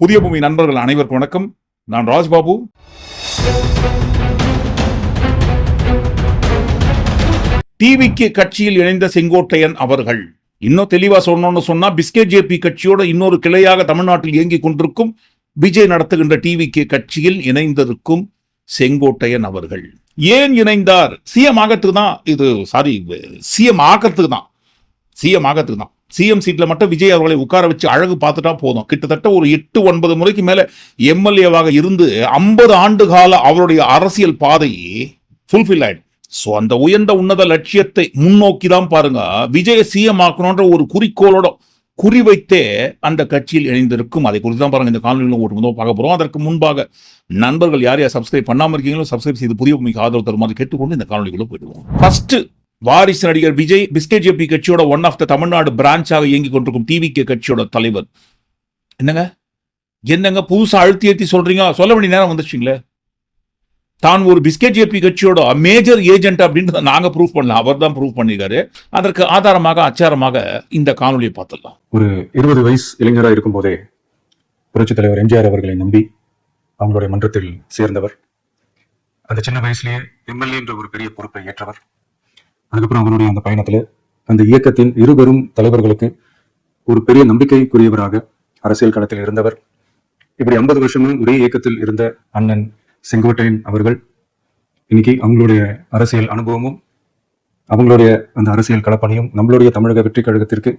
புதிய பூமி நண்பர்கள் அனைவருக்கும் வணக்கம். நான் ராஜ்பாபு. டிவிக்கு கட்சியில் இணைந்த செங்கோட்டையன் அவர்கள். இன்னும் தெளிவா சொன்னோம்னு சொன்னா பிஸ்கெட் ஜேபி கட்சியோட இன்னொரு கிளையாக தமிழ்நாட்டில் இயங்கிக் கொண்டிருக்கும் விஜய் நடத்துகின்ற டிவிக்கு கட்சியில் இணைந்திருக்கும் செங்கோட்டையன் அவர்கள். ஏன் இணைந்தார்? சிஎம் ஆகத்துக்கு தான் இது சாரி சிஎம் ஆகத்துக்கு தான். சிஎம் ஆகத்துக்கு தான். சிஎம் சீட்டில் மட்டும் விஜய் அவர்களை உட்கார வச்சு அழகு பார்த்துட்டா போதும். கிட்டத்தட்ட ஒரு எட்டு ஒன்பது முறைக்கு மேலே எம்எல்ஏவாக இருந்து ஐம்பது ஆண்டு கால அவருடைய அரசியல் பாதை ஃபுல்ஃபில் ஆயிடும் ஸோ அந்த உயர்ந்த உன்னத லட்சியத்தை முன்னோக்கி தான் பாருங்க. விஜய சிஎம் ஆக்கணுன்ற ஒரு குறிக்கோளோட குறிவைத்தே அந்த கட்சியில் இணைந்திருக்கும். அதை குறித்து தான் பாருங்க இந்த காணொலியில் ஒரு முதல் பார்க்க போகிறோம் அதற்கு முன்பாக நண்பர்கள் யார் யார் சப்ஸ்கிரைப் பண்ணாமல் இருக்கீங்களோ சப்ஸ்கிரைப் செய்து புதிய பூமிக்கு ஆதரவு தருமாறு கேட்டுக்கொண்டு இந்த காணொலிக்குள்ளே போயிடுவோம். ஃபர்ஸ்ட் வாரிசு நடிகர் விஜய் பிஸ்கெட் ஜேபி கட்சியோட ஒன் ஆஃப் த தமிழ்நாடு பிரான்ச்சாக இயங்கி கொண்டிருக்கும் டிவிகே கட்சியோட தலைவர். என்னங்க? என்னங்க புதுசா அழுத்தி ஏத்தி சொல்றீங்க? சொல்ல வேண்டிய நேரம் வந்துச்சுங்களே தான் ஒரு பிஸ்கெட் ஜேபி கட்சியோட மேஜர் ஏஜென்ட் அப்படின்றத நாங்க ப்ரூவ் பண்ணல. அவர் தான் ப்ரூவ் பண்ணிருக்காரு. அதற்கு ஆதாரமாக அச்சாரமாக இந்த காணொலியை பார்த்துடலாம். ஒரு இருபது வயசு இளைஞராக இருக்கும்போதே புரட்சித் தலைவர் எம்ஜிஆர் அவர்களை நம்பி அவங்களுடைய மன்றத்தில் சேர்ந்தவர். அந்த சின்ன வயசுலயே எம்எல்ஏ என்ற ஒரு பெரிய பொறுப்பை ஏற்றவர். அதுக்கப்புறம் அவருடைய அந்த பயணத்துல அந்த இயக்கத்தின் இருபெரும் தலைவர்களுக்கு ஒரு பெரிய நம்பிக்கைக்குரியவராக அரசியல் களத்தில் இருந்தவர். இப்படி ஐம்பது வருஷமும் ஒரே இயக்கத்தில் இருந்த அண்ணன் செங்கோட்டையன் அவர்கள் இன்னைக்கு அவங்களுடைய அரசியல் அனுபவமும் அவங்களுடைய அந்த அரசியல் களப்பணியும் நம்மளுடைய தமிழக வெற்றி கழகத்திற்கு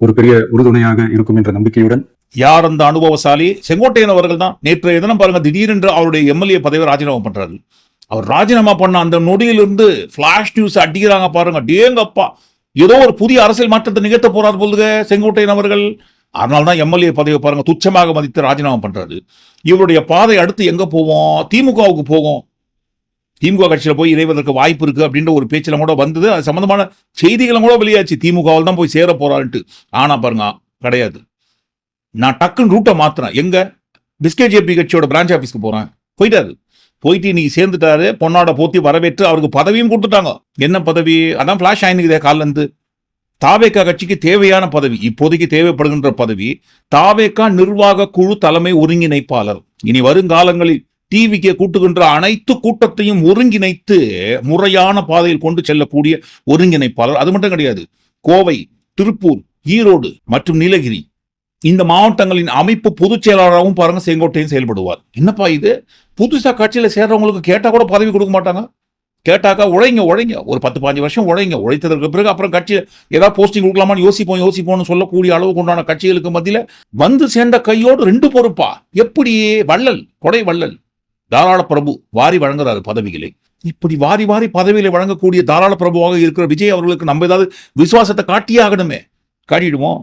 ஒரு பெரிய உறுதுணையாக இருக்கும் என்ற நம்பிக்கையுடன் யார் அந்த அனுபவசாலி? செங்கோட்டையன் அவர்கள் தான். நேற்றைய தினம் பாருங்க திடீரென்று அவருடைய எம்எல்ஏ பதவியை ராஜினாமா பண்றாரு. அவர் ராஜினாமா பண்ண அந்த நொடியிலிருந்து ஃப்ளாஷ் நியூஸ் அடிக்கிறாங்க பாருங்க. டேங்கப்பா. ஏதோ ஒரு புதிய அரசியல் மாற்றத்தை நிகழ்த்த போறாரு போலுங்க செங்கோட்டையன் அவர்கள். அதனால தான் எம்எல்ஏ பதவியை பாருங்க துச்சமாக மதித்து ராஜினாமா பண்றாரு. இவருடைய பாதை அடுத்து எங்க போவோம்? திமுகவுக்கு போகும். திமுக கட்சியில் போய் இணைவதற்கு வாய்ப்பு இருக்குது அப்படின்ற ஒரு பேச்சில் கூட வந்தது. அது சம்மந்தமான செய்திகளும் கூட வெளியாச்சு. திமுகவில் தான் போய் சேர போகிறான்ட்டு ஆனால் பாருங்க கிடையாது. நான் டக்குன்னு ரூட்டை மாற்றுறேன் எங்கே? பிஸ்கே ஜேபி கட்சியோட பிரான்ச் ஆஃபீஸ்க்கு போகிறேன் போயிட்டாரு. போயிட்டு இன்னைக்கு சேர்ந்துட்டாரு பொண்ணோட போத்தி வரவேற்று அவருக்கு பதவியும் கொடுத்துட்டாங்க. என்ன பதவி? அதான் ஃபிளாஷ் ஆயினுக்குதே காலில தாவேக்கா கட்சிக்கு தேவையான பதவி இப்போதைக்கு தேவைப்படுகின்ற பதவி தாவேக்கா நிர்வாக குழு தலைமை ஒருங்கிணைப்பாளர். இனி வருங்காலங்களில் டிவிக்கு கூட்டுகின்ற அனைத்து கூட்டத்தையும் ஒருங்கிணைத்து முறையான பாதையில் கொண்டு செல்லக்கூடிய ஒருங்கிணைப்பாளர் அது மட்டும் கிடையாது கோவை திருப்பூர் ஈரோடு மற்றும் நீலகிரி. இந்த மாவட்டங்களின் அமைப்பு பொதுச் செயலாளராகவும் பாருங்க செங்கோட்டையும் செயல்படுவார். என்னப்பா இது? புதுசாக கட்சியில் சேர்றவங்களுக்கு கேட்டால் கூட பதவி கொடுக்க மாட்டாங்க? கேட்டாக்கா உழைங்க உழைங்க. ஒரு பத்து பாஞ்சு வருஷம் உழைங்க. உழைத்ததற்கு பிறகு அப்புறம் கட்சியில் ஏதாவது போஸ்டிங் கொடுக்கலாமான்னு யோசிப்போம் யோசிப்போம்னு சொல்லக்கூடிய அளவுக்கு உண்டான கட்சிகளுக்கு மத்தியில் வந்து சேர்ந்த கையோடு ரெண்டு பொறுப்பா? எப்படி? வள்ளல் கொடை வள்ளல். தாராள பிரபு வாரி வழங்குறாரு பதவிகளை இப்படி வாரி வாரி பதவிகளை வழங்கக்கூடிய தாராள பிரபுவாக இருக்கிற விஜய் அவர்களுக்கு நம்ம ஏதாவது விசுவாசத்தை காட்டியே ஆகணுமே. காட்டிடுவோம்.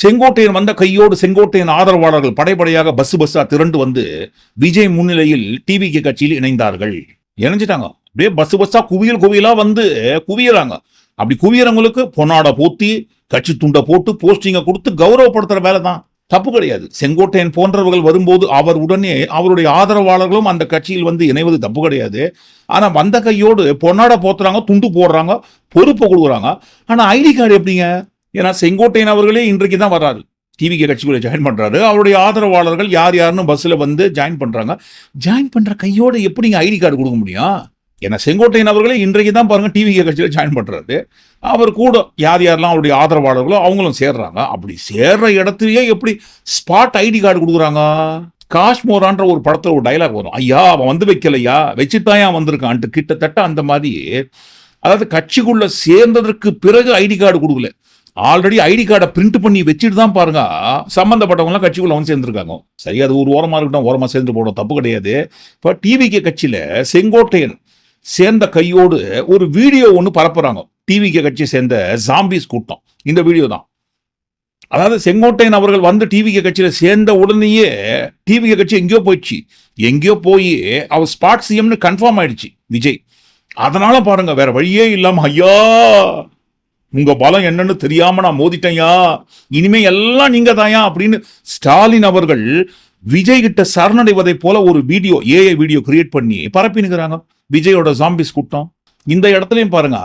செங்கோட்டையன் வந்த கையோடு செங்கோட்டையன் ஆதரவாளர்கள் படைப்படையாக பஸ் பஸ்ஸா திரண்டு வந்து விஜய் முன்னிலையில் டிவிகே கட்சியில் இணைந்தார்கள். இணைஞ்சிட்டாங்க. அப்படியே பஸ் பஸ்ஸா குவியல் குவியலா வந்து குவியறாங்க. அப்படி குவியறவங்களுக்கு பொன்னாட போத்தி கட்சி துண்டை போட்டு போஸ்டிங்கை கொடுத்து கௌரவப்படுத்துற வேலை தான். தப்பு கிடையாது. செங்கோட்டையன் போன்றவர்கள் வரும்போது அவர் உடனே அவருடைய ஆதரவாளர்களும் அந்த கட்சியில் வந்து இணைவது தப்பு கிடையாது. ஆனா வந்த கையோடு பொன்னாட போத்துறாங்க துண்டு போடுறாங்க பொறுப்பு கொடுக்குறாங்க. ஆனா ஐடி கார்டு எப்படிங்க? ஏன்னா செங்கோட்டையன் அவர்களே இன்றைக்கு தான் வர்றாரு. டிவிகே கட்சிக்குள்ள ஜாயின் பண்ணுறாரு அவருடைய ஆதரவாளர்கள் யார் யாருன்னு பஸ்ஸில் வந்து ஜாயின் பண்ணுறாங்க ஜாயின் பண்ணுற கையோட நீங்கள் ஐடி கார்டு கொடுக்க முடியும்? ஏன்னா செங்கோட்டையன் அவர்களே இன்றைக்கு தான் பாருங்கள் டிவிகே கட்சியில ஜாயின் பண்ணுறாரு அவர் கூட யார் யாரெல்லாம் அவருடைய ஆதரவாளர்களோ அவங்களும் சேர்றாங்க. அப்படி சேர்ற இடத்துலயே எப்படி ஸ்பாட் ஐடி கார்டு கொடுக்குறாங்க? காஷ்மோரான்ற ஒரு படத்தில் ஒரு டைலாக் வரும். ஐயா அவன் வந்து வைக்கலையா? வச்சுட்டாயா வந்திருக்கான்ட்டு கிட்டத்தட்ட அந்த மாதிரி அதாவது கட்சிக்குள்ள சேர்ந்ததற்கு பிறகு ஐடி கார்டு கொடுக்கல. ஆல்ரெடி ஐடி கார்டை பிரிண்ட் பண்ணி வச்சுட்டு தான் பாருங்க. சம்மந்தப்பட்டவங்களாம் கட்சிக்குள்ள வந்து சேர்ந்துருக்காங்க. சரி அது ஒரு ஓரமாக இருக்கட்டும் ஓரமாக சேர்ந்து போடும் தப்பு கிடையாது. இப்போ டிவிகே கட்சியில் செங்கோட்டையன் சேர்ந்த கையோடு ஒரு வீடியோ ஒன்று பரப்புறாங்க. டிவிகே கட்சியை சேர்ந்த ஜாம்பிஸ் கூட்டம். இந்த வீடியோ தான். அதாவது செங்கோட்டையன் அவர்கள் வந்து டிவிகே கட்சியில் சேர்ந்த உடனேயே டிவிகே கட்சி எங்கேயோ போயிடுச்சு. எங்கேயோ போய் அவர் ஸ்பாட் சிஎம்னு கன்ஃபார்ம் ஆயிடுச்சு. விஜய். அதனால பாருங்க வேற வழியே இல்லாமல் ஐயா! உங்க பலம் என்னன்னு தெரியாம நான் மோதிட்டேன்யா. இனிமே எல்லாம் நீங்க தாயா அப்படின்னு ஸ்டாலின் அவர்கள் விஜய் கிட்ட சரணடைவதை போல ஒரு வீடியோ ஏஐ வீடியோ கிரியேட் பண்ணி பரப்பினுக்கிறாங்க. விஜயோட ஜாம்பிஸ் கூட்டம். இந்த இடத்துலயும் பாருங்க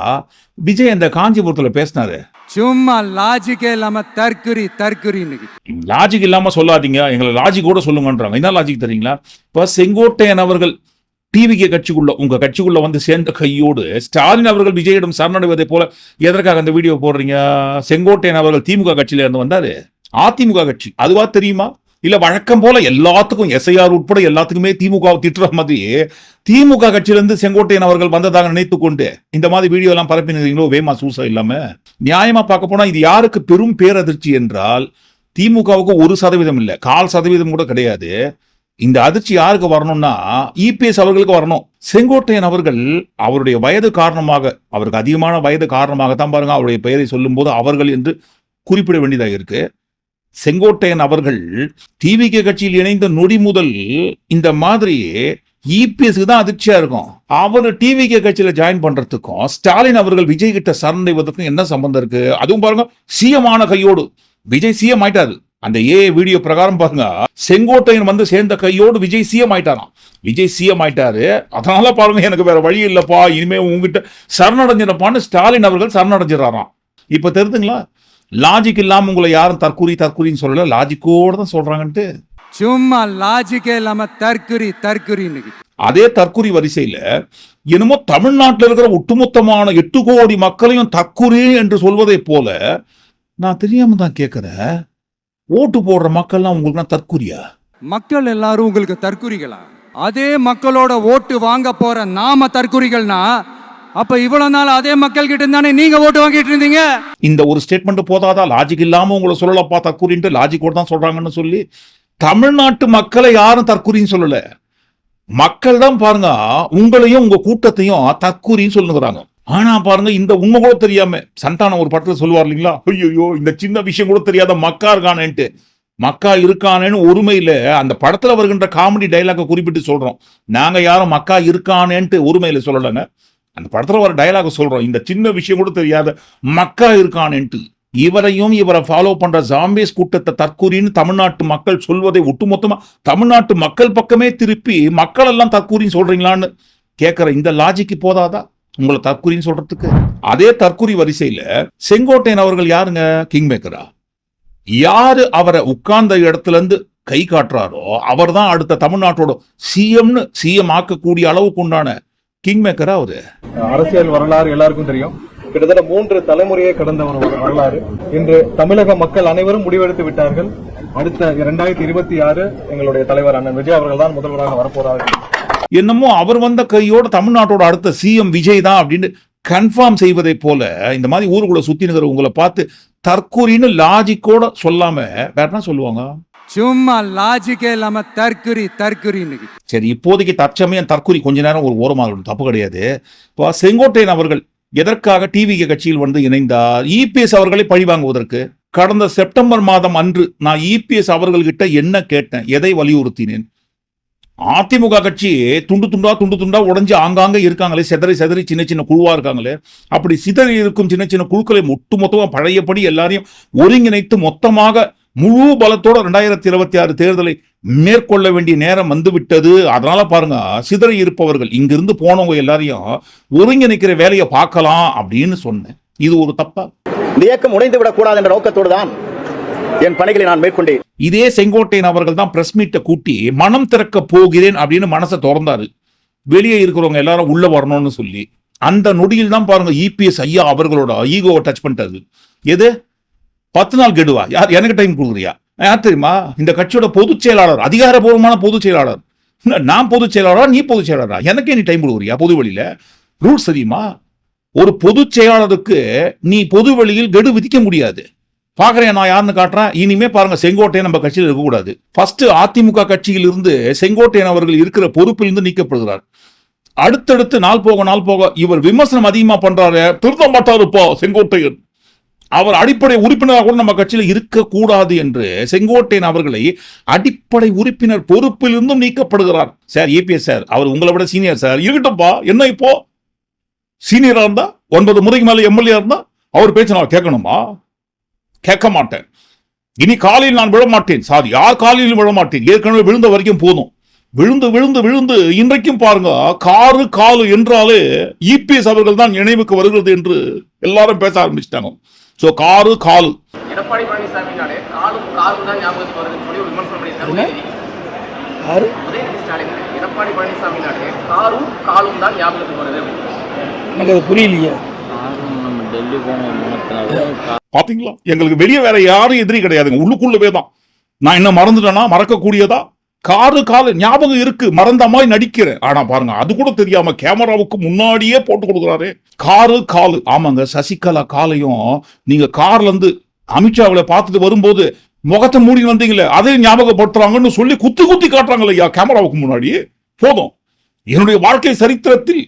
விஜய் அந்த காஞ்சிபுரத்துல பேசினாரு. சும்மா லாஜிக்கே இல்லாம தற்குறி தற்குறின்னு லாஜிக் இல்லாம சொல்லாதீங்க. எங்களை லாஜிக் கூட சொல்லுங்கன்றாங்க. என்ன லாஜிக் தெரியுங்களா? இப்ப செங்கோட்டையன் அவர்கள் டிவிகே கட்சிக்குள்ள உங்க கட்சிக்குள்ள வந்து சேர்ந்த கையோடு ஸ்டாலின் அவர்கள் விஜயிடம் சரணடைவதை போல எதற்காக அந்த வீடியோ போடுறீங்க? செங்கோட்டையன் அவர்கள் திமுக கட்சியில இருந்து வந்தாரு. அதிமுக கட்சி. அதுவா தெரியுமா? இல்ல வழக்கம் போல எல்லாத்துக்கும் எஸ்ஐஆர் உட்பட எல்லாத்துக்குமே திமுக திட்டுற மாதிரி திமுக கட்சியிலிருந்து செங்கோட்டையன் அவர்கள் வந்ததாக நினைத்து கொண்டு இந்த மாதிரி வீடியோ எல்லாம் பரப்பினீங்களோ? வேமா சூசா இல்லாம. நியாயமா பார்க்க போனா இது யாருக்கு பெரும் பேரதிர்ச்சி என்றால் திமுகவுக்கு ஒரு சதவீதம் இல்லை. கால் சதவீதம் கூட கிடையாது. இந்த அதிர்ச்சி யாருக்கு வரணும்னா இபிஎஸ் அவர்களுக்கு வரணும். செங்கோட்டையன் அவர்கள் அவருடைய வயது காரணமாக அவருக்கு அதிகமான வயது காரணமாக தான் பாருங்க அவருடைய பெயரை சொல்லும்போது அவர்கள் என்று குறிப்பிட வேண்டியதாக இருக்கு. செங்கோட்டையன் அவர்கள் டிவிகே கட்சியில் இணைந்த நொடி முதல் இந்த மாதிரி இபிஎஸ்க்கு தான் அதிர்ச்சியா இருக்கும். அவர் டிவிகே கட்சியில ஜாயின் பண்றதுக்கும் ஸ்டாலின் அவர்கள் விஜய் கிட்ட சரண்டைவதற்கும் என்ன சம்பந்தம் இருக்கு? அதுவும் பாருங்க சிஎம் ஆன கையோடு. விஜய் சிஎம் ஆயிட்டாரு. அந்த ஏ வீடியோ பிரகாரம் பாருங்க. செங்கோட்டையன் வந்து சேர்ந்த கையோடு விஜய் சிஎம் ஆயிட்டாராம். விஜய் சிஎம் ஆயிட்டாரு. அதனால பாருங்க எனக்கு வேற வழி இல்லப்பா. இனிமே உங்ககிட்ட சரணடைஞ்சிடப்பான்னு ஸ்டாலின் அவர்கள் சரணடைஞ்சிடறாராம். இப்ப தெரிதுங்களா? லாஜிக் இல்லாம உங்களை யாரும் தற்கூரி தற்கூரின்னு சொல்லல. லாஜிக்கோட தான் சொல்றாங்கன்ட்டு. சும்மா லாஜிக்கே இல்லாம தற்குறி தற்குறின்னு அதே தற்குறி வரிசையில என்னமோ தமிழ்நாட்டில் இருக்கிற ஒட்டுமொத்தமான எட்டு கோடி மக்களையும் தற்குறி என்று சொல்வதை போல நான் தெரியாம தான் கேட்கிறேன் ஓட்டு போடுற மக்கள்லாம் உங்களுக்கு தற்குறியா மக்கள் எல்லாரும் உங்களுக்கு தற்குறிகளா அதே மக்களோட ஓட்டு வாங்க போற நாம தற்குறிகள்னா அப்ப இவ்வளவு நாள் அதே மக்கள் கிட்ட தானே நீங்க ஓட்டு வாங்கிட்டு இருந்தீங்க? இந்த ஒரு ஸ்டேட்மெண்ட் போதாதா? லாஜிக் இல்லாம உங்களை சொல்லலப்பா தற்குறின்ட்டு லாஜிக்கோட தான் சொல்றாங்கன்னு சொல்லி தமிழ்நாட்டு மக்களை யாரும் தற்குறின்னு சொல்லல. மக்கள் தான் பாருங்க உங்களையும் உங்க கூட்டத்தையும் தற்குறின்னு சொல்லுங்கிறாங்க. ஆனா பாருங்க இந்த உண்மை கூட தெரியாம சந்தானம் ஒரு படத்துல சொல்லுவார் இல்லைங்களா? ஐயோ இந்த சின்ன விஷயம் கூட தெரியாத மக்கா இருக்கானேன்ட்டு. மக்கா இருக்கானேன்னு ஒருமையில அந்த படத்துல வருகின்ற காமெடி டைலாக குறிப்பிட்டு சொல்றோம். நாங்க யாரும் மக்கா இருக்கானேன்ட்டு ஒருமையில சொல்லலைங்க. அந்த படத்துல வர டயலாக் சொல்றோம். இந்த சின்ன விஷயம் கூட தெரியாத மக்கா இருக்கானேன்ட்டு. இவரையும் இவரை ஃபாலோ பண்ற ஜாம்பேஸ் கூட்டத்தை தற்கூரின்னு தமிழ்நாட்டு மக்கள் சொல்வதை ஒட்டுமொத்தமா தமிழ்நாட்டு மக்கள் பக்கமே திருப்பி மக்கள் எல்லாம் தற்கூரின்னு சொல்றீங்களான்னு கேட்கிற இந்த லாஜிக்கு போதாதா? உங்களை தற்கூரின்னு சொல்றதுக்கு. அதே தற்குறி வரிசையில செங்கோட்டையன் அவர்கள் யாருங்க? கிங் மேக்கரா யாரு அவரை உட்கார்ந்த இடத்துல இருந்து கை காட்டுறாரோ அவர் தான் அடுத்த தமிழ்நாட்டோட சிஎம்னு சிஎம் ஆக்கக்கூடிய அளவுக்கு உண்டான கிங் மேக்கரா அவரு? அரசியல் வரலாறு எல்லாருக்கும் தெரியும். கிட்டத்தட்ட மூன்று தலைமுறையை கடந்த ஒரு வரலாறு. இன்று தமிழக மக்கள் அனைவரும் முடிவெடுத்து விட்டார்கள். அடுத்த இரண்டாயிரத்தி இருபத்தி ஆறு எங்களுடைய தலைவர் அண்ணன் விஜய் அவர்கள் தான் முதல்வராக வரப்போறார்கள் என்னமோ அவர் வந்த கையோட தமிழ்நாட்டோட அடுத்த சிஎம் விஜய் தான் அப்படின்னு கன்ஃபார்ம் செய்வதை போல இந்த மாதிரி ஊருக்குள்ள சுத்தி நிக்கிற உங்களை பார்த்து தற்கூரின்னு லாஜிக்கோட சொல்லாம வேற என்ன சொல்லுவாங்க? சும்மா லாஜிக்கே இல்லாம தற்குறி தற்குறின்னு சரி இப்போதைக்கு தற்சமயம் தற்கூரி கொஞ்ச நேரம் ஒரு ஓரமாக தப்பு கிடையாது. இப்போ செங்கோட்டையன் அவர்கள் எதற்காக டிவிகே கட்சியில் வந்து இணைந்தார்? இபிஎஸ் அவர்களை பழிவாங்குவதற்கு கடந்த செப்டம்பர் மாதம் அன்று நான் இபிஎஸ் அவர்கள்கிட்ட என்ன கேட்டேன்? எதை வலியுறுத்தினேன்? அதிமுக கட்சி துண்டு துண்டா துண்டு துண்டா உடஞ்சி ஆங்காங்க இருக்காங்களே செதறி செதறி சின்ன சின்ன குழுவா இருக்காங்களே அப்படி சிதறி இருக்கும் சின்ன சின்ன குழுக்களை ஒட்டு பழையபடி எல்லாரையும் ஒருங்கிணைத்து மொத்தமாக முழு பலத்தோட ரெண்டாயிரத்தி இருபத்தி ஆறு தேர்தலை மேற்கொள்ள வேண்டிய நேரம் வந்துவிட்டது. அதனால பாருங்க சிதறி இருப்பவர்கள் இங்கிருந்து போனவங்க எல்லாரையும் ஒருங்கிணைக்கிற வேலையை பார்க்கலாம் அப்படின்னு சொன்னேன். இது ஒரு தப்பா? இந்த இயக்கம் உடைந்து விடக்கூடாது என்ற நோக்கத்தோடு தான் என் பணிகளை நான் மேற்கொண்டேன். இதே செங்கோட்டையன் அவர்கள் தான் பிரஸ் மீட்டை கூட்டி மனம் திறக்க போகிறேன் அப்படின்னு மனசை திறந்தாரு. வெளியே இருக்கிறவங்க எல்லாரும் உள்ள வரணும்னு சொல்லி. அந்த நொடியில் தான் பாருங்க இபிஎஸ் ஐயா அவர்களோட ஈகோவை டச் பண்ணிட்டாரு. எது? பத்து நாள் கெடுவா? யார் எனக்கு டைம் கொடுக்குறியா? யார் தெரியுமா? இந்த கட்சியோட பொதுச் செயலாளர் அதிகாரபூர்வமான பொதுச் செயலாளர். நான் பொதுச் செயலாளரா நீ பொதுச் செயலாளரா? எனக்கே நீ டைம் கொடுக்குறியா பொது வழியில ரூல்ஸ் தெரியுமா? ஒரு பொதுச் செயலாளருக்கு நீ பொது வழியில் கெடு விதிக்க முடியாது. பார்க்குறேன் நான் யாருன்னு காட்டுறேன். இனிமே பாருங்க செங்கோட்டையன் நம்ம கட்சியில் இருக்கக்கூடாது. ஃபர்ஸ்ட் அதிமுக கட்சியில் இருந்து செங்கோட்டையன் அவர்கள் இருக்கிற பொறுப்பிலிருந்து நீக்கப்படுகிறார். அடுத்தடுத்து நாள் போக நாள் போக இவர் விமர்சனம் அதிகமா பண்றாரு திருத்த மாட்டாருப்பா செங்கோட்டையன். அவர் அடிப்படை உறுப்பினராக கூட நம்ம கட்சியில இருக்கக்கூடாது என்று செங்கோட்டையன் அவர்களை அடிப்படை உறுப்பினர் பொறுப்பிலிருந்தும் நீக்கப்படுகிறார். சார் ஏபிஎஸ் சார் அவர் உங்களை விட சீனியர் சார். இருக்கட்டும்ப்பா என்ன இப்போ? சீனியரா இருந்தா ஒன்பது முறைக்கு மேலே எம்எல்ஏ இருந்தா அவர் பேச்சு நான் கேட்கணுமா? கேட்க மாட்டேன் இனி காலையில் நான் விழ மாட்டேன் சாரி யார் காலையில் விழ மாட்டேன் ஏற்கனவே விழுந்த வரைக்கும் போதும். விழுந்து விழுந்து விழுந்து இன்றைக்கும் பாருங்க காரு காலு என்றாலே இபிஎஸ் அவர்கள் தான் நினைவுக்கு வருகிறது என்று எல்லாரும் பேச ஆரம்பிச்சிட்டாங்க. சோ காரு காலு. எடப்பாடி பழனிசாமினாலே காலும் காலும் தான் ஞாபகத்துக்கு வருதுன்னு சொல்லி ஒரு விமர்சனம் பண்ணியிருக்காரு. உதயநிதி. யாரு? உதயநிதி ஸ்டாலின். எடப்பாடி பழனிசாமினாலே காரும் காலும் தான் ஞாபகத்துக்கு வருது. எனக்கு அது புரியலையே. பாத்தீங்களா? எங்களுக்கு வெளியே வேற யாரும் எதிரி கிடையாதுங்க. உள்ளுக்குள்ளவே தான். நான் என்ன மறந்துட்டேன்னா மறக்கக்கூடியதா? காரு காலு ஞாபகம் இருக்கு. மறந்த மாதிரி நடிக்கிறேன். ஆனா பாருங்க அது கூட தெரியாம கேமராவுக்கு முன்னாடியே போட்டு கொடுக்குறாரு. காரு காலு. ஆமாங்க சசிகலா காலையும் நீங்க கார்ல இருந்து அமித்ஷாவில பார்த்துட்டு வரும்போது முகத்தை மூடி வந்தீங்களே அதே ஞாபகப்படுத்துறாங்கன்னு சொல்லி குத்தி குத்தி காட்டுறாங்களே ஐயா கேமராவுக்கு முன்னாடி. போதும். என்னுடைய வாழ்க்கை சரித்திரத்தில்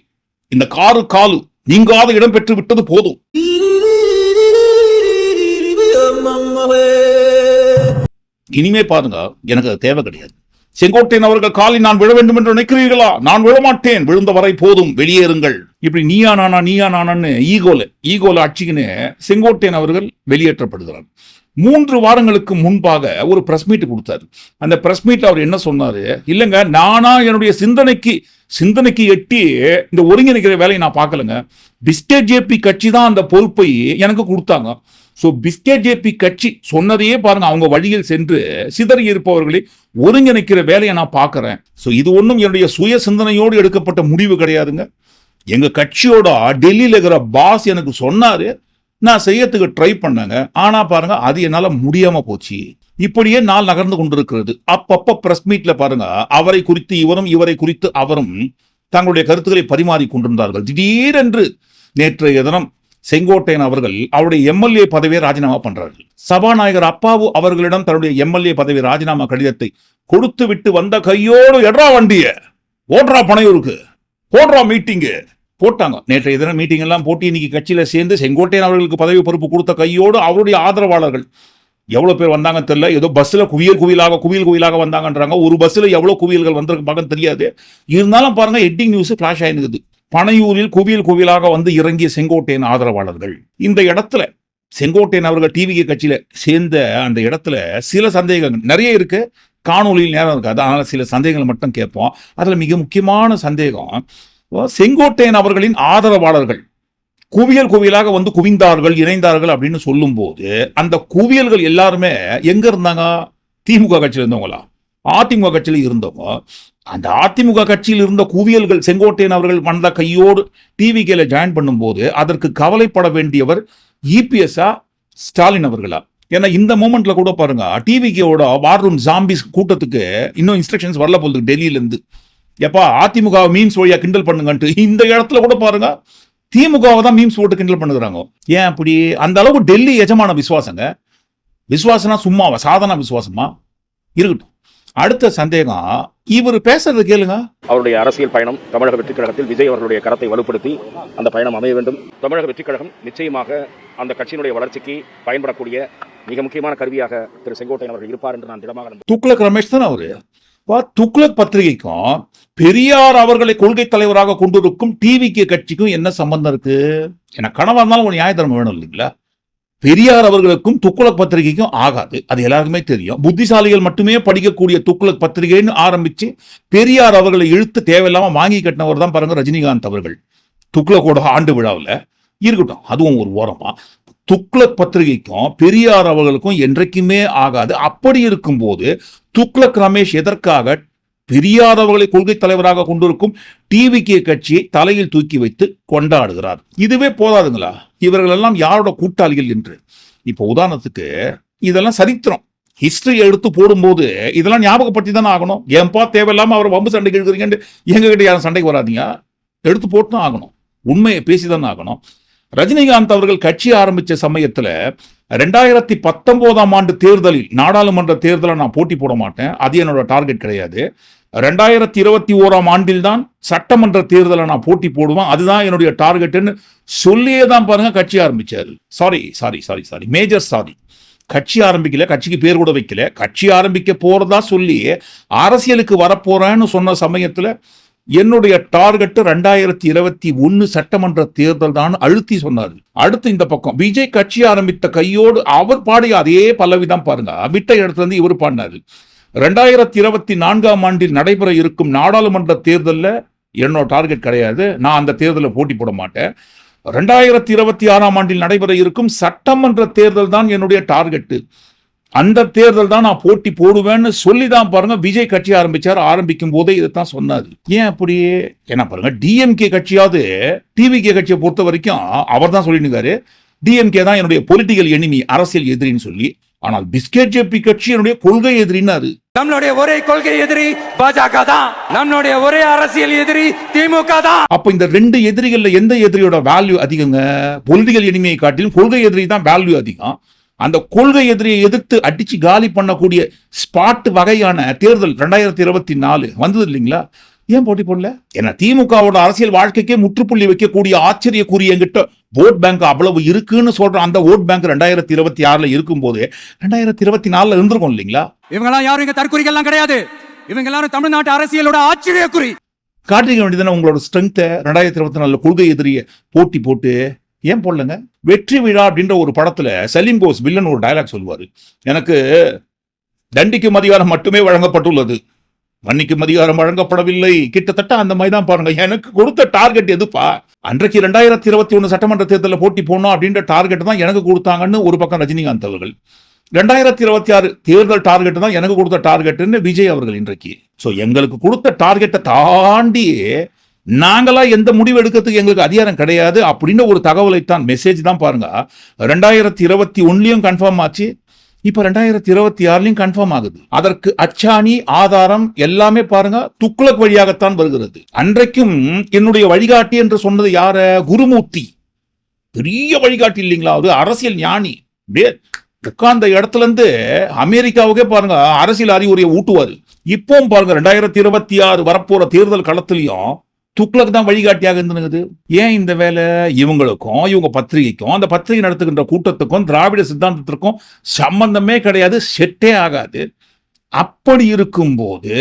இந்த காரு காலு நீங்காத இடம் பெற்று விட்டது போதும். இனிமே பாருங்க எனக்கு அது தேவை கிடையாது. செங்கோட்டையன் அவர்கள் காலில் நான் விழ வேண்டும் என்று நினைக்கிறீர்களா? நான் விழமாட்டேன். விழுந்த வரை போதும் வெளியேறுங்கள் இப்படி நீயா நானா நீயா நானான்னு ஈகோல ஈகோல அடிச்சுக்கின்னு செங்கோட்டையன் அவர்கள் வெளியேற்றப்படுகிறார். மூன்று வாரங்களுக்கு முன்பாக ஒரு பிரஸ் மீட் கொடுத்தாரு. அந்த பிரஸ் மீட் அவர் என்ன சொன்னார்? இல்லைங்க நானா என்னுடைய சிந்தனைக்கு சிந்தனைக்கு எட்டி இந்த ஒருங்கிணைக்கிற வேலையை நான் பார்க்கலங்க. பிஸ்டே ஜேபி கட்சி தான் அந்த பொறுப்பை எனக்கு கொடுத்தாங்க. ஸோ பிஸ்கெட் ஜேபி கட்சி சொன்னதையே பாருங்க அவங்க வழியில் சென்று சிதறி இருப்பவர்களை ஒருங்கிணைக்கிற வேலையை நான் பார்க்குறேன். ஸோ இது ஒன்றும் என்னுடைய சுய சிந்தனையோடு எடுக்கப்பட்ட முடிவு கிடையாதுங்க. எங்கள் கட்சியோட டெல்லியில் இருக்கிற பாஸ் எனக்கு சொன்னார் நான் செய்யறதுக்கு ட்ரை பண்ணேங்க. ஆனா பாருங்க அது என்னால முடியாம போச்சு. இப்படியே நாள் நகர்ந்து கொண்டிருக்கிறது. அப்பப்ப பிரஸ் மீட்ல பாருங்க அவரை குறித்து இவரும் இவரை குறித்து அவரும் தங்களுடைய கருத்துக்களை பரிமாறி கொண்டிருந்தார்கள். திடீரென்று நேற்றைய தினம் செங்கோட்டையன் அவர்கள் அவருடைய எம்எல்ஏ பதவியை ராஜினாமா பண்றார்கள். சபாநாயகர் அப்பாவு அவர்களிடம் தன்னுடைய எம்எல்ஏ பதவி ராஜினாமா கடிதத்தை கொடுத்து விட்டு வந்த கையோடு எட்ரா வண்டிய. ஓட்ரா பனையூருக்கு. ஓட்ரா மீட்டிங்கு போட்டாங்க. நேற்றைய தினம் மீட்டிங் எல்லாம் போட்டு இன்னைக்கு கட்சியில் சேர்ந்து செங்கோட்டையன் அவர்களுக்கு பதவி பொறுப்பு கொடுத்த கையோடு அவருடைய ஆதரவாளர்கள். எவ்வளோ பேர் வந்தாங்கன்னு தெரியல. ஏதோ பஸ்ஸில் குவியல் குவியலாக குவியல் குவியலாக வந்தாங்கன்றாங்க. ஒரு பஸ்ஸில் எவ்வளோ குவியல்கள் வந்திருப்பாங்க தெரியாது. இருந்தாலும் பாருங்க எட்டிங் நியூஸ் ஃப்ளாஷ் ஆயிருக்குது. பனையூரில் குவியல் குவியலாக வந்து இறங்கிய செங்கோட்டையன் ஆதரவாளர்கள். இந்த இடத்துல செங்கோட்டையன் அவர்கள் டிவிகே கட்சியில் சேர்ந்த அந்த இடத்துல சில சந்தேகங்கள் நிறைய இருக்கு. காணொலியில் நேரம் இருக்காது அதனால சில சந்தேகங்கள் மட்டும் கேட்போம். அதுல மிக முக்கியமான சந்தேகம் செங்கோட்டையன் அவர்களின் ஆதரவாளர்கள் குவியல் குவியலாக வந்து குவிந்தார்கள் இணைந்தார்கள் அப்படின்னு சொல்லும்போது அந்த குவியல்கள் எல்லாருமே எங்க இருந்தாங்க? திமுக கட்சியில் இருந்தவங்களா? அதிமுக கட்சியில் இருந்தவங்க. அந்த அதிமுக கட்சியில் இருந்த குவியல்கள் செங்கோட்டையன் அவர்கள் வந்த கையோடு டிவிகேல ஜாயின் பண்ணும்போது அதற்கு கவலைப்பட வேண்டியவர் இபிஎஸ்ஆ ஸ்டாலின் அவர்களா? ஏன்னா இந்த மூமெண்ட்ல கூட பாருங்க டிவிகேவோட வார் ரூம் ஜாம்பிஸ் கூட்டத்துக்கு இன்னும் இன்ஸ்ட்ரக்ஷன்ஸ் வரல போகுது டெல்லியிலேருந்து எப்பா அதிமுக மீம்ஸ் வழியா கிண்டல் பண்ணுங்கன்ட்டு இந்த இடத்துல கூட பாருங்க திமுகவை தான் மீம்ஸ் போட்டு கிண்டல் பண்ணுகிறாங்க. ஏன் அப்படி? அந்த அளவுக்கு டெல்லி எஜமான விசுவாசங்க. விசுவாசனா சும்மாவா? சாதாரண விசுவாசமா? இருக்கட்டும். அடுத்த சந்தேகம் இவர் பேசுறது கேளுங்க. அவருடைய அரசியல் பயணம் தமிழக வெற்றிக் கழகத்தில் விஜய் அவர்களுடைய கரத்தை வலுப்படுத்தி அந்த பயணம் அமைய வேண்டும். தமிழக வெற்றிக் கழகம் நிச்சயமாக அந்த கட்சியினுடைய வளர்ச்சிக்கு பயன்படக்கூடிய மிக முக்கியமான கருவியாக திரு செங்கோட்டையன் அவர்கள் இருப்பார் என்று நான் திடமாக. துக்ளக் ரமேஷ் தானே அவரு? துக்ளக் பத்திரிகைக்கும் பெரியார் அவர்களை கொள்கை தலைவராக கொண்டிருக்கும் டிவிக்கு கட்சிக்கும் என்ன சம்பந்தம் இருக்கு? எனக்கு கனவா இருந்தாலும் ஒரு நியாய தர்மம் வேணும் இல்லைங்களா? பெரியார் அவர்களுக்கும் துக்குளக் பத்திரிகைக்கும் ஆகாது. அது எல்லாருக்குமே தெரியும். புத்திசாலிகள் மட்டுமே படிக்கக்கூடிய துக்குளக் பத்திரிகைன்னு ஆரம்பிச்சு பெரியார் அவர்களை இழுத்து தேவையில்லாம வாங்கி கட்டினவர் தான் பாருங்க ரஜினிகாந்த் அவர்கள். துக்ளக்கோட ஆண்டு விழாவில் இருக்கட்டும். அதுவும் ஒரு ஓரமா. துக்ளக் பத்திரிகைக்கும் பெரியார் அவர்களுக்கும் என்றைக்குமே ஆகாது. அப்படி இருக்கும்போது துக்ளக் ரமேஷ் எதற்காக பெரியார் அவர்களை கொள்கை தலைவராக கொண்டிருக்கும் டிவிகே கட்சியை தலையில் தூக்கி வைத்து கொண்டாடுகிறார்? இதுவே போதாதுங்களா? இவர்கள் எல்லாம் யாரோட கூட்டாளிகள் என்று? இப்போ உதாரணத்துக்கு இதெல்லாம் சரித்திரம். ஹிஸ்டரி எடுத்து போடும்போது இதெல்லாம் ஞாபகப்படுத்தி தானே ஆகணும். ஏன்பா தேவையில்லாமல் அவர் வம்பு சண்டைக்கு இருக்கிறீங்கன்னு எங்ககிட்ட யாரும் சண்டைக்கு வராதீங்க. எடுத்து போட்டு தான் ஆகணும். உண்மையை பேசி தானே ஆகணும். ரஜினிகாந்த் அவர்கள் கட்சி ஆரம்பித்த சமயத்தில் ரெண்டாயிரத்தி பத்தொன்பதாம் ஆண்டு தேர்தலில் நாடாளுமன்ற தேர்தலை நான் போட்டி போட மாட்டேன். அது என்னோட டார்கெட் கிடையாது. ரெண்டாயிரத்தி இருபத்தி ஓராம் ஆண்டில் தான் சட்டமன்ற தேர்தலை நான் போட்டி போடுவேன். அதுதான் என்னுடைய டார்கெட்னு சொல்லியே தான் பாருங்க கட்சி ஆரம்பித்தார் sorry sorry sorry sorry major sorry கட்சி ஆரம்பிக்கல கட்சிக்கு பேர் கூட வைக்கல. கட்சி ஆரம்பிக்க போறதா சொல்லி அரசியலுக்கு வரப்போறேன்னு சொன்ன சமயத்தில் என்னுடைய டார்கெட் ரெண்டாயிரத்தி இருபத்தி ஒன்னு சட்டமன்ற தேர்தல் தான் அழுத்தி சொன்னார். அடுத்து இந்த பக்கம் விஜய் கட்சி ஆரம்பித்த கையோடு அவர் பாடிய அதே பல்லவிதான் பாருங்க. விட்ட இடத்துல இருந்து இவர் பாடினாரு. ரெண்டாயிரத்தி இருபத்தி நான்காம் ஆண்டில் நடைபெற இருக்கும் நாடாளுமன்ற தேர்தலில் என்னோட டார்கெட் கிடையாது. நான் அந்த தேர்தலில் போட்டி போட மாட்டேன். ரெண்டாயிரத்தி இருபத்தி ஆறாம் ஆண்டில் நடைபெற இருக்கும் சட்டமன்ற தேர்தல் தான் என்னுடைய டார்கெட்டு. அந்த தேர்தல் தான் நான் போட்டி போடுவேன்னு சொல்லி தான் பாருங்க. விஜய் கட்சி ஆரம்பிச்சார். ஆரம்பிக்கும் போதே இதைத்தான் சொன்னாரு. ஏன் அப்படியே என்ன பாருங்க டிஎம்கே கட்சியாவது டிவிகே கட்சியை பொறுத்த வரைக்கும் அவர் தான் சொல்லிட்டு டிஎம்கே தான் என்னுடைய பொலிட்டிக்கல் எனிமி அரசியல் எதிரின்னு சொல்லி. ஆனால் பிஸ்கெட் ஜேபி கட்சி என்னுடைய கொள்கை எதிரின்னாரு. நம்மளுடைய ஒரே கொள்கை எதிரி பாஜக தான். நம்மளுடைய ஒரே அரசியல் எதிரி திமுக தான். அப்ப இந்த ரெண்டு எதிரிகள்ல எந்த எதிரியோட வேல்யூ அதிகங்க? பொலிட்டிக்கல் எனிமையை காட்டிலும் கொள்கை எதிரி தான் வேல்யூ அதிகம். அந்த கொள்கை எதிரியை எதிர்த்து அடிச்சு காலி பண்ணக்கூடிய ஸ்பாட் வகையான தேர்தல் ரெண்டாயிரத்தி இருபத்தி நாலு வந்தது இல்லைங்களா? ஏன் போட்டி போடல? ஏன்னா திமுகவோட அரசியல் வாழ்க்கைக்கே முற்றுப்புள்ளி வைக்கக்கூடிய ஆச்சரியக்குரிய என்கிட்ட ஓட் பேங்க் அவ்வளவு இருக்குன்னு சொல்ற அந்த ஓட் பேங்க் ரெண்டாயிரத்தி இருபத்தி ஆறுல இருக்கும்போது ரெண்டாயிரத்தி இருபத்தி நாலுல இருந்திருக்கும் இல்லைங்களா? இவங்கெல்லாம் யாரும் இங்க தற்குறிகள்லாம் கிடையாது. இவங்க எல்லாரும் தமிழ்நாட்டு அரசியலோட ஆச்சரியக்குறி. காட்டிக்க வேண்டியதுதானே உங்களோட ஸ்ட்ரென்த்தை ரெண்டாயிரத்தி இருபத்தி நாலுல கொள்கை எதிரிய போட்டி போட்டு ஏன் போடலங்க? வெற்றி விழா அப்படின்ற ஒரு படத்துல சலீம் கோஸ் வில்லன் ஒரு டைலாக் சொல்லுவாரு. எனக்கு தண்டிக்கும் அதிகாரம் மட்டுமே வழங்கப்பட்டுள்ளது. மன்னிக்கும் அதிகாரம் வழங்கப்படவில்லை. கிட்டத்தட்ட அந்த மாதிரி தான் பாருங்க. எனக்கு கொடுத்த டார்கெட் எதுப்பா? அன்றைக்கு ரெண்டாயிரத்தி இருபத்தி ஒன்று சட்டமன்ற தேர்தலில் போட்டி போடணும் அப்படின்ற டார்கெட் தான் எனக்கு கொடுத்தாங்கன்னு ஒரு பக்கம் ரஜினிகாந்த் அவர்கள். ரெண்டாயிரத்தி இருபத்தி ஆறு தேர்தல் டார்கெட் தான் எனக்கு கொடுத்த டார்கெட்னு விஜய் அவர்கள் இன்றைக்கு. ஸோ எங்களுக்கு கொடுத்த டார்கெட்டை தாண்டி நாங்களா எந்த முடிவு எடுக்கிறதுக்கு எங்களுக்கு அதிகாரம் கிடையாது அப்படின்னு ஒரு தகவலை தான் மெசேஜ் தான் பாருங்க. ரெண்டாயிரத்தி இருபத்தி ஒன்லையும் கன்ஃபார்ம் ஆச்சு. இப்ப ரெண்டாயிரத்தி இருபத்தி ஆறுலயும் கன்ஃபார்ம் ஆகுது. அதற்கு அச்சாணி ஆதாரம் எல்லாமே பாருங்க துக்ளக் வழியாகத்தான் வருகிறது. அன்றைக்கும் என்னுடைய வழிகாட்டி என்று சொன்னது யார? குருமூர்த்தி. பெரிய வழிகாட்டி இல்லைங்களா? அது அரசியல் ஞானி. அப்படியே உட்கார்ந்த இடத்துல இருந்து அமெரிக்காவுக்கே பாருங்க அரசியல் அறிவுரையை ஊட்டுவாரு. இப்பவும் பாருங்க ரெண்டாயிரத்தி இருபத்தி ஆறு வரப்போற தேர்தல் களத்திலையும் துக்ளக் தான் வழிகாட்டியாக இருந்துனுங்குது ஏன் இந்த வேலை? இவங்களுக்கும் இவங்க பத்திரிகைக்கும் அந்த பத்திரிகை நடத்துகின்ற கூட்டத்துக்கும் திராவிட சித்தாந்தத்திற்கும் சம்பந்தமே கிடையாது செட்டே ஆகாது. அப்படி இருக்கும்போது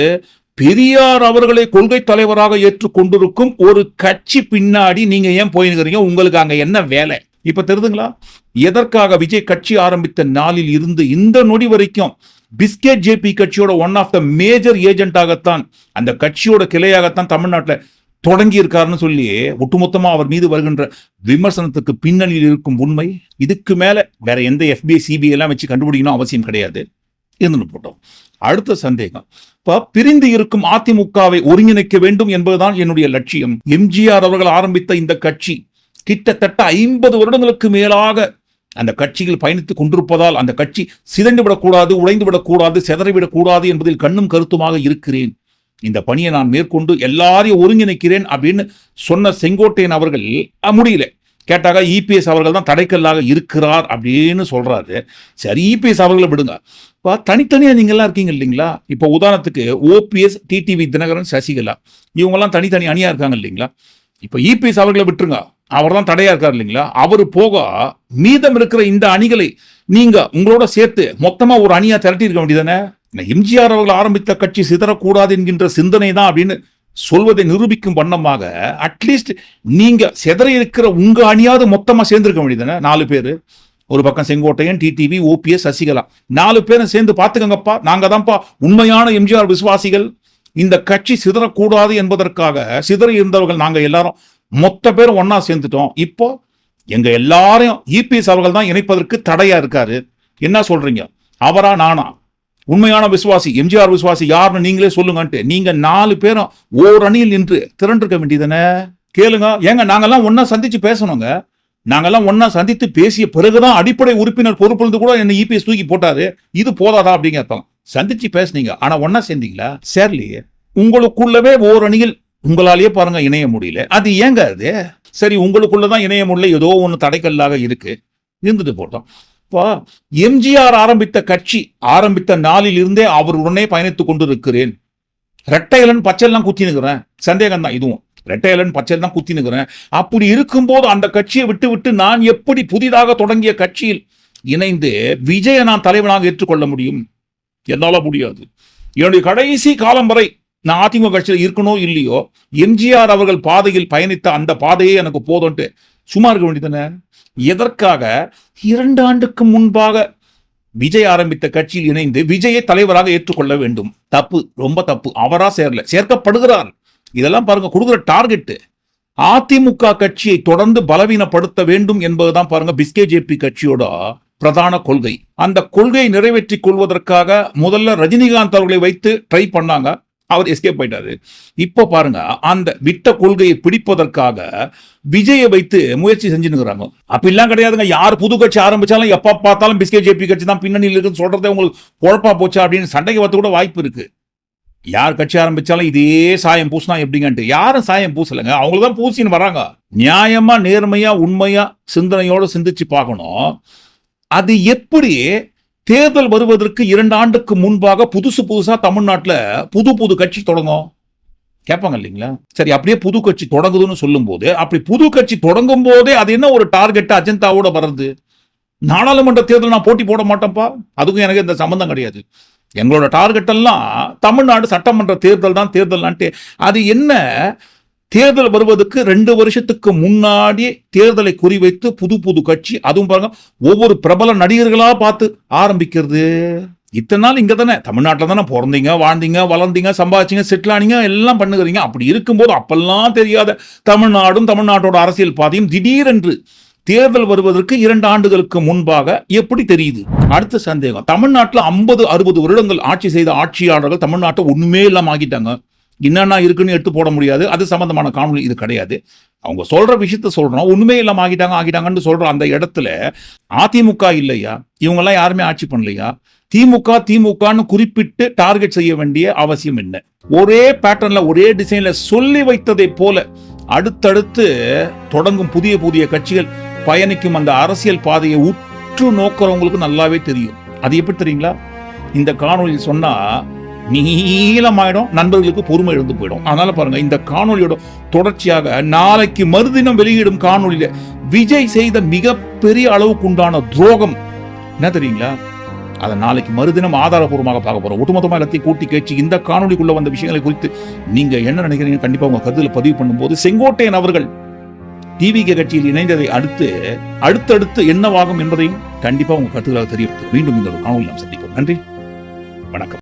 பெரியார் அவர்களை கொள்கை தலைவராக ஏற்றுக்கொண்டிருக்கும் ஒரு கட்சி பின்னாடி நீங்க ஏன் போயிருக்கிறீங்க? உங்களுக்கு அங்க என்ன வேலை? இப்ப தெரியுதுங்களா எதற்காக விஜய் கட்சி ஆரம்பித்த நாளில் இருந்து இந்த நொடி வரைக்கும் பிஸ்கெட் ஜேபி கட்சியோட ஒன் ஆஃப் த மேஜர் ஏஜென்டாகத்தான் அந்த கட்சியோட கிளையாகத்தான் தமிழ்நாட்டில் தொடங்கி இருக்காருன்னு சொல்லி ஒட்டுமொத்தமா அவர் மீது வருகின்ற விமர்சனத்துக்கு பின்னணியில் இருக்கும் உண்மை இதுக்கு மேல வேற எந்த எஃபிஐ சிபிஐ எல்லாம் வச்சு கண்டுபிடிக்கணும் அவசியம் கிடையாது. இருந்துன்னு போட்டோம். அடுத்த சந்தேகம். இப்போ பிரிந்து இருக்கும் அதிமுகவை ஒருங்கிணைக்க வேண்டும் என்பதுதான் என்னுடைய லட்சியம். எம்ஜிஆர் அவர்கள் ஆரம்பித்த இந்த கட்சி கிட்டத்தட்ட ஐம்பது வருடங்களுக்கு மேலாக அந்த கட்சியில் பயணித்துக் கொண்டிருப்பதால் அந்த கட்சி சிதண்டு விடக்கூடாது உடைந்து விடக்கூடாது சிதறிவிடக்கூடாது என்பதில் கண்ணும் கருத்துமாக இருக்கிறேன். இந்த பணியை நான் மேற்கொண்டு எல்லாரையும் ஒருங்கிணைக்கிறேன் அப்படின்னு சொன்ன செங்கோட்டையன் அவர்கள் முடியல. கேட்டாக இபிஎஸ் அவர்கள் தான் தடைக்கல்லாக இருக்கிறார் அப்படின்னு சொல்றாரு. சரி இபிஎஸ் அவர்களை விடுங்க. இப்போ தனித்தனியாக நீங்கள்லாம் இருக்கீங்க இல்லைங்களா? இப்போ உதாரணத்துக்கு ஓபிஎஸ் டிடிவி தினகரன் சசிகலா இவங்கெல்லாம் தனித்தனி அணியாக இருக்காங்க இல்லைங்களா? இப்போ இபிஎஸ் அவர்களை விட்டுருங்க. அவர் தான் தடையாக இருக்கார் இல்லைங்களா? அவர் போக மீதம் இருக்கிற இந்த அணிகளை நீங்கள் உங்களோட சேர்த்து மொத்தமாக ஒரு அணியாக திரட்டி இருக்க வேண்டியதானே எம்ஜிஆர் அவர்கள் ஆரம்பித்த கட்சி சிதறக்கூடாது என்கின்ற சிந்தனை தான் அப்படின்னு சொல்வதை நிரூபிக்கும் வண்ணமாக அட்லீஸ்ட் நீங்க சிதறி இருக்கிற உங்க அணியாவது மொத்தமா சேர்ந்திருக்க வேண்டியதானே நாலு பேர். ஒரு பக்கம் செங்கோட்டையன் டிடிவி ஓபிஎஸ் சசிகலா. நாலு பேரும் சேர்ந்து பார்த்துக்கங்கப்பா. நாங்க தான்ப்பா உண்மையான எம்ஜிஆர் விசுவாசிகள். இந்த கட்சி சிதறக்கூடாது என்பதற்காக சிதறி இருந்தவர்கள் நாங்க எல்லாரும் மொத்த பேரும் ஒன்னா சேர்ந்துட்டோம். இப்போ எங்க எல்லாரையும் இபிஎஸ் அவர்கள் தான் இணைப்பதற்கு தடையா இருக்காரு. என்ன சொல்றீங்க? அவரா நானா? உண்மையான விசுவாசி எம்ஜிஆர் விசுவாசி யாருன்னு நீங்களே சொல்லுங்கன்ட்டு நீங்க நாலு பேரும் ஓர் அணியில் நின்று திரண்டிருக்க வேண்டியதானே கேளுங்க. ஏங்க நாங்கெல்லாம் ஒன்னா சந்திச்சு பேசணுங்க. நாங்கெல்லாம் ஒன்னா சந்தித்து பேசிய பிறகுதான் அடிப்படை உறுப்பினர் பொறுப்பிலிருந்து கூட என்ன இபிஎஸ் தூக்கி போட்டாரு. இது போதாதா அப்படிங்க அர்த்தம். சந்திச்சு பேசுனீங்க ஆனா ஒன்னா சேர்ந்தீங்களா? சேரலையே. உங்களுக்குள்ளவே ஓர் அணியில் உங்களாலேயே பாருங்க இணைய முடியல. அது ஏங்க அது? சரி உங்களுக்குள்ளதான் இணைய முடியல. ஏதோ ஒன்று தடைக்கல்லாக இருக்கு. இருந்துட்டு போட்டோம். இப்போ எம்ஜிஆர் ஆரம்பித்த கட்சி ஆரம்பித்த நாளில் இருந்தே அவர் உடனே பயணித்துக் கொண்டிருக்கிறேன். ரெட்டையலன் பச்சையெல்லாம் குத்தி நிற்கிறேன் சந்தேகம் தான் இதுவும். ரெட்டையலன் பச்சையல் தான் குத்தி நிற்கிறேன் அப்படி இருக்கும்போது அந்த கட்சியை விட்டு விட்டு நான் எப்படி புதிதாக தொடங்கிய கட்சியில் இணைந்து விஜயை நான் தலைவனாக ஏற்றுக்கொள்ள முடியும்? என்னால முடியாது. என்னுடைய கடைசி காலம் வரை நான் அதிமுக கட்சியில் இருக்கனோ இல்லையோ எம்ஜிஆர் அவர்கள் பாதையில் பயணித்த அந்த பாதையே எனக்கு போதும்ட்டு சும்மா இருக்க வேண்டியதானே எதற்காக? இரண்டு ஆண்டுக்கு முன்பாக விஜய் ஆரம்பித்த கட்சியில் இணைந்து விஜயை தலைவராக ஏற்றுக்கொள்ள வேண்டும். தப்பு ரொம்ப தப்பு. அவரா சேரல. சேர்க்கப்படுகிறார். இதெல்லாம் பாருங்க கொடுக்குற டார்கெட்டு. அதிமுக கட்சியை தொடர்ந்து பலவீனப்படுத்த வேண்டும் என்பதுதான் பாருங்க பிஸ்கே ஜேபி கட்சியோட பிரதான கொள்கை. அந்த கொள்கையை நிறைவேற்றிக் கொள்வதற்காக முதல்ல ரஜினிகாந்த் அவர்களை வைத்து ட்ரை பண்ணாங்க. அவர் எஸ்கேப் போயிட்டாரு. இப்போ பாருங்க அந்த விட்ட கொள்கையை பிடிப்பதற்காக விஜயை வைத்து முயற்சி செஞ்சுருக்கிறாங்க அப்படிலாம் கிடையாதுங்க யார் புது கட்சி ஆரம்பிச்சாலும் எப்போ பார்த்தாலும் பிஸ்கே ஜேபி கட்சி தான் பின்னணியில் இருக்குன்னு சொல்றதே உங்களுக்கு குழப்பா போச்சா அப்படின்னு சண்டைக்கு வரத்து கூட வாய்ப்பு இருக்கு. யார் கட்சி ஆரம்பிச்சாலும் இதே சாயம் பூசினா எப்படிங்கன்ட்டு. யாரும் சாயம் பூசலைங்க அவங்களுக்கு தான் பூசின்னு வராங்க. நியாயமா நேர்மையா உண்மையா சிந்தனையோட சிந்திச்சு பார்க்கணும். அது எப்படி தேர்தல் வருவதற்கு இரண்டு ஆண்டுக்கு முன்பாக புதுசு புதுசா தமிழ்நாட்டில் புது புது கட்சி தொடங்கும். கேட்பாங்க இல்லைங்களா? சரி அப்படியே புது கட்சி தொடங்குதுன்னு சொல்லும்போது அப்படி புது கட்சி தொடங்கும் போதே அது என்ன ஒரு டார்கெட் அஜெண்டாவோட வருது நாடாளுமன்ற தேர்தல் நான் போட்டி போட மாட்டேன்ப்பா. அதுக்கும் எனக்கு இந்த சம்மந்தம் கிடையாது. எங்களோட டார்கெட் எல்லாம் தமிழ்நாடு சட்டமன்ற தேர்தல் தான் தேர்தல்னான்ட்டு அது என்ன? தேர்தல் வருவதற்கு ரெண்டு வருஷத்துக்கு முன்னாடி தேர்தலை குறிவைத்து புது புது கட்சி அதுவும் பாருங்க ஒவ்வொரு பிரபல நடிகர்களா பார்த்து ஆரம்பிக்கிறது. இத்தனை நாள் இங்கே தானே தமிழ்நாட்டில் தானே பிறந்தீங்க வாழ்ந்தீங்க வளர்ந்தீங்க சம்பாதிச்சீங்க செட்டிலானீங்க எல்லாம் பண்ணுகிறீங்க. அப்படி இருக்கும்போது அப்பெல்லாம் தெரியாத தமிழ்நாடும் தமிழ்நாட்டோட அரசியல் பாதையும் திடீரென்று தேர்தல் வருவதற்கு இரண்டு ஆண்டுகளுக்கு முன்பாக எப்படி தெரியுது? அடுத்த சந்தேகம் தமிழ்நாட்டில் ஐம்பது அறுபது வருடங்கள் ஆட்சி செய்த ஆட்சியாளர்கள் தமிழ்நாட்டை ஒண்ணுமே இல்லாம ஆகிட்டாங்க என்னென்ன இருக்குன்னு எடுத்து போட முடியாது. அது சம்பந்தமான காணொலி இது கிடையாது. அவங்க சொல்கிற விஷயத்த சொல்கிறோம் ஒன்றுமே இல்லாமல் ஆகிட்டாங்க ஆகிட்டாங்கன்னு சொல்கிற அந்த இடத்துல அதிமுக இல்லையா? இவங்கெல்லாம் யாருமே ஆட்சி பண்ணலையா? திமுக திமுகன்னு குறிப்பிட்டு டார்கெட் செய்ய வேண்டிய அவசியம் என்ன? ஒரே பேட்டர்ன்ல ஒரே டிசைன்ல சொல்லி வைத்ததை போல அடுத்தடுத்து தொடங்கும் புதிய புதிய கட்சிகள் பயணிக்கும் அந்த அரசியல் பாதையை உற்று நோக்கிறவங்களுக்கு நல்லாவே தெரியும். அது எப்படி தெரியுங்களா? இந்த காணொலியில் சொன்னா நீளமாயிடும் நண்பர்களுக்கு பொறுமை இழந்து போயிடும். அதனால பாருங்க இந்த காணொலியோட தொடர்ச்சியாக நாளைக்கு மறுதினம் வெளியிடும் காணொலியில விஜய் செய்த மிகப்பெரிய அளவுக்கு உண்டான துரோகம் என்ன தெரியுங்களா? அதை நாளைக்கு மறுதினம் ஆதாரபூர்வமாக பார்க்க போறோம். ஒட்டுமொத்தமாக எல்லாத்தையும் கூட்டி கேச்சு இந்த காணொலிக்குள்ள வந்த விஷயங்களை குறித்து நீங்க என்ன நினைக்கிறீங்க? கண்டிப்பா உங்க கருத்தில் பதிவு பண்ணும்போது செங்கோட்டையன் அவர்கள் டிவிகே கட்சியில் இணைந்ததை அடுத்து அடுத்தடுத்து என்னவாகும் என்பதையும் கண்டிப்பா உங்க கருத்துக்களாக தெரியப்படுத்தும். மீண்டும் இந்த ஒரு காணொலி நாம் சந்திப்போம். நன்றி. வணக்கம்.